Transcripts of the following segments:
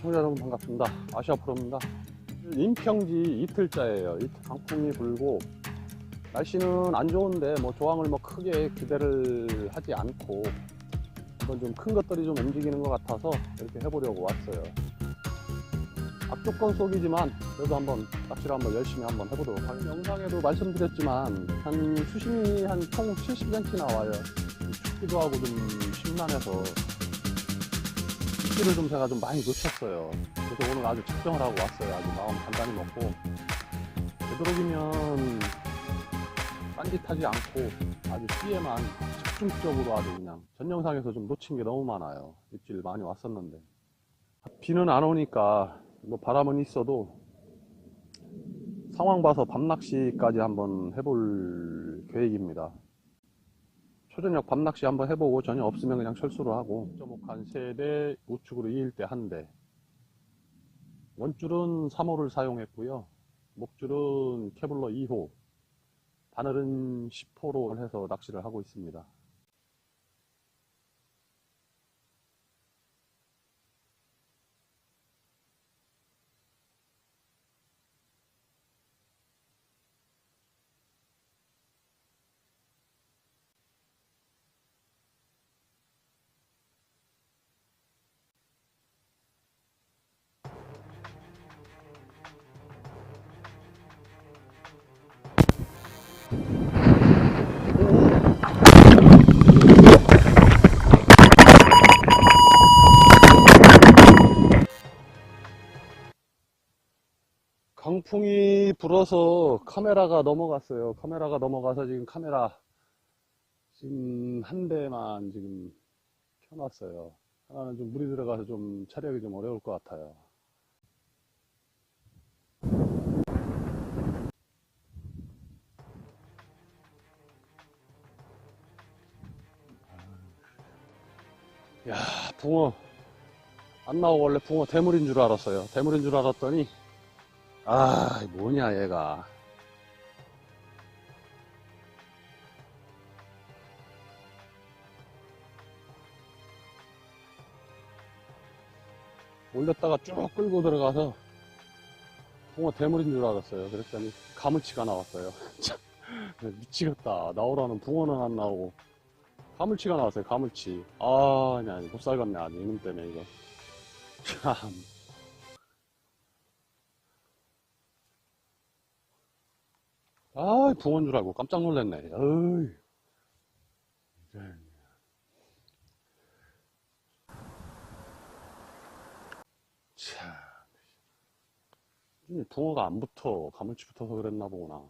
시청자 여러분 반갑습니다. 아시아 프로입니다. 인평지 이틀째예요. 이틀 강풍이 불고 날씨는 안 좋은데 뭐 조항을 뭐 크게 기대를 하지 않고 한번 좀큰 것들이 좀 움직이는 것 같아서 이렇게 해보려고 왔어요. 악조건 속이지만 그래도 한번 낚시를 한번 열심히 한번 해보도록 하겠습니다. 영상에도 말씀드렸지만 한 수심이 한 총 70cm 나와요. 춥기도 하고 좀 심란해서 습기를 좀 제가 좀 많이 놓쳤어요. 그래서 오늘 아주 측정을 하고 왔어요. 아주 마음 단단히 먹고 되도록이면 딴짓하지 않고 아주 찌에만 집중적으로 아주 그냥 전 영상에서 좀 놓친 게 너무 많아요. 입질 많이 왔었는데 비는 안 오니까 뭐 바람은 있어도 상황 봐서 밤낚시까지 한번 해볼 계획입니다. 초저녁 밤낚시 한번 해보고 전혀 없으면 그냥 철수를 하고 점목 한 3대, 우측으로 2일 때한 대. 원줄은 3호를 사용했고요. 목줄은 케블러 2호, 바늘은 10호로 해서 낚시를 하고 있습니다. 불어서 카메라가 넘어갔어요. 카메라가 넘어가서 지금 카메라 지금 한 대만 지금 켜놨어요. 하나는 좀 물이 들어가서 좀 촬영이 좀 어려울 것 같아요. 야, 붕어. 안 나오고 원래 붕어 대물인 줄 알았어요. 대물인 줄 알았더니 아, 뭐냐, 얘가. 올렸다가 쭉 끌고 들어가서 붕어 대물인 줄 알았어요. 그랬더니 가물치가 나왔어요. 참, 미치겠다. 나오라는 붕어는 안 나오고 가물치가 나왔어요. 가물치. 아, 아니, 못 살겠네. 아주 이놈 때문에 이거. 참. 아, 붕어인 줄 알고 깜짝 놀랐네. 어이. 참. 이 붕어가 안 붙어. 가물치 붙어서 그랬나 보구나.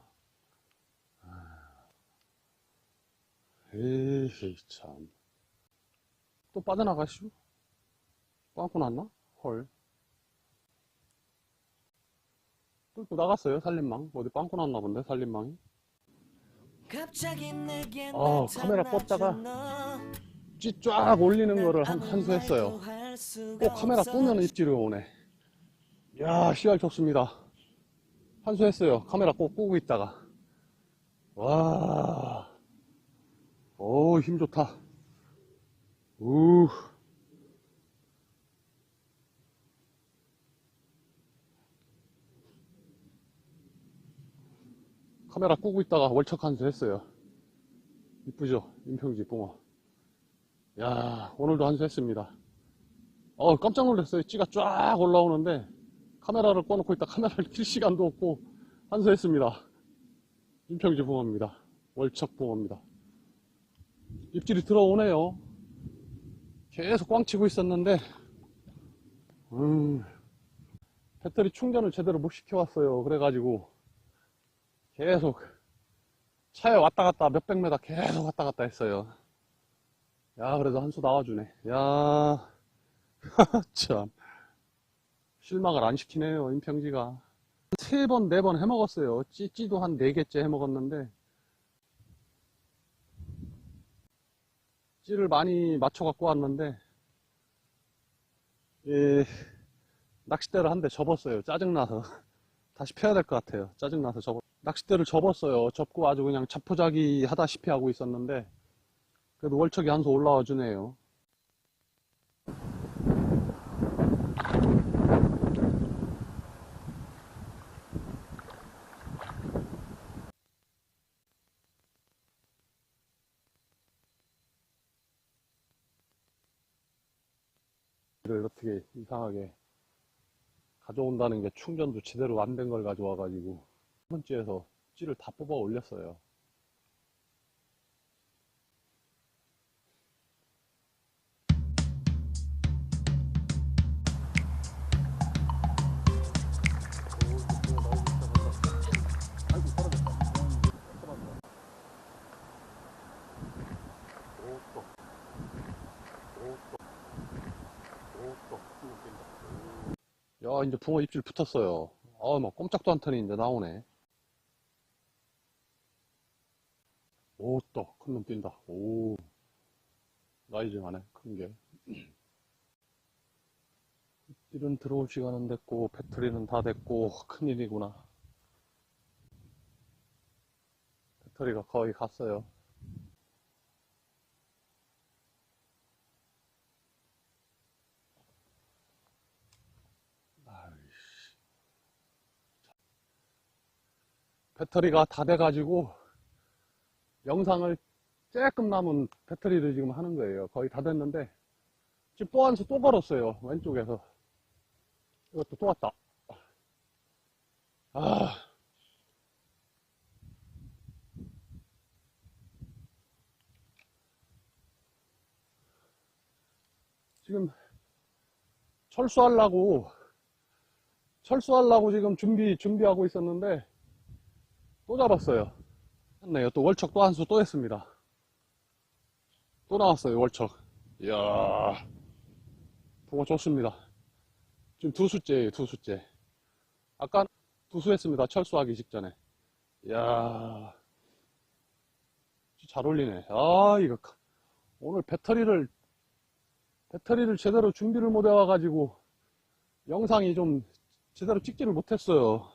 아. 에이, 참. 또 빠져나가시오? 빵꾸 났나? 헐. 뚫고 나갔어요, 살림망. 어디 빵꾸 났나 본데, 살림망이. 어, 카메라 껐다가 찌쫙 올리는 거를 한, 한수 했어요. 꼭 카메라 끄면 입질이 오네. 야, 씨알 좋습니다. 한수 했어요. 카메라 꼭 끄고 있다가. 와. 오, 힘 좋다. 우. 카메라 끄고 있다가 월척 한수 했어요. 이쁘죠? 인평지 붕어. 야, 오늘도 한수 했습니다. 어, 깜짝 놀랐어요. 찌가 쫙 올라오는데, 카메라를 꺼놓고 있다 카메라를 킬 시간도 없고, 한수 했습니다. 인평지 붕어입니다. 월척 붕어입니다. 입질이 들어오네요. 계속 꽝 치고 있었는데, 음, 배터리 충전을 제대로 못 시켜왔어요. 그래가지고, 계속, 차에 왔다 갔다 몇백 메다 계속 왔다 갔다 했어요. 야, 그래도 한 수 나와주네. 야, 참. 실망을 안 시키네요, 인평지가. 세 번, 네 번 해먹었어요. 찌찌도 한 네 개째 해먹었는데, 찌를 많이 맞춰갖고 왔는데, 예, 낚싯대를 한 대 접었어요. 짜증나서. 다시 펴야 될 것 같아요. 짜증나서 접어. 낚싯대를 접었어요. 접고 아주 그냥 자포자기 하다시피 하고 있었는데 그래도 월척이 한 수 올라와 주네요. 를 어떻게 이상하게 가져온다는 게 충전도 제대로 안 된 걸 가져와가지고 첫 번째에서 찌를 다 뽑아 올렸어요. 야, 이제 붕어 입질 붙었어요. 아, 막 꼼짝도 않더니 이제 나오네. 오, 또, 큰 놈 뛴다. 오, 라이징하네, 큰 게. 입질은 들어올 시간은 됐고, 배터리는 다 됐고, 큰일이구나. 배터리가 거의 갔어요. 아이씨. 배터리가 다 돼가지고 영상을 조금 남은 배터리를 지금 하는 거예요. 거의 다 됐는데 지금 또 한 수 또 걸었어요. 왼쪽에서 이것도 또 왔다. 아. 지금 철수하려고 철수하려고 지금 준비 준비하고 있었는데 또 잡았어요. 했네요. 또 월척 또 한 수 또 했습니다. 또 나왔어요. 월척. 이야 붕어 좋습니다. 지금 두 수째예요. 두 수째. 아까 두 수 했습니다. 철수하기 직전에. 이야 잘 올리네. 아 이거 오늘 배터리를 배터리를 제대로 준비를 못 해와가지고 영상이 좀 제대로 찍지를 못했어요.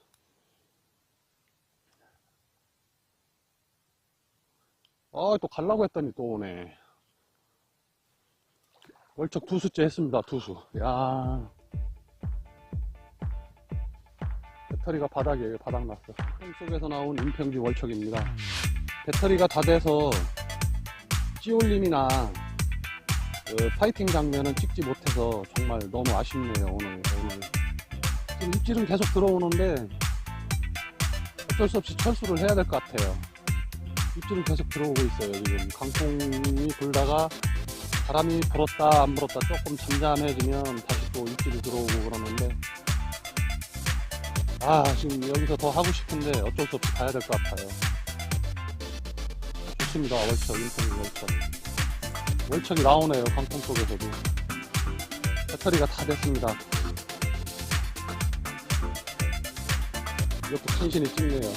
아, 또 갈라고 했더니 또 오네. 월척 두 수째 했습니다, 두 수. 야 배터리가 바닥이에요, 바닥 났어. 통 속에서 나온 임평지 월척입니다. 배터리가 다 돼서 찌올림이나 그 파이팅 장면은 찍지 못해서 정말 너무 아쉽네요 오늘 오늘 지금 입질은 계속 들어오는데 어쩔 수 없이 철수를 해야 될 것 같아요 입질은 계속 들어오고 있어요. 지금 강풍이 불다가 바람이 불었다 안 불었다 조금 잠잠해지면 다시 또 입질이 들어오고 그러는데. 아 지금 여기서 더 하고 싶은데 어쩔 수 없이 가야 될 것 같아요. 좋습니다. 월척 인터뷰 월척. 월척이 나오네요 강풍 속에서도. 배터리가 다 됐습니다. 이것도 간신히 찍네요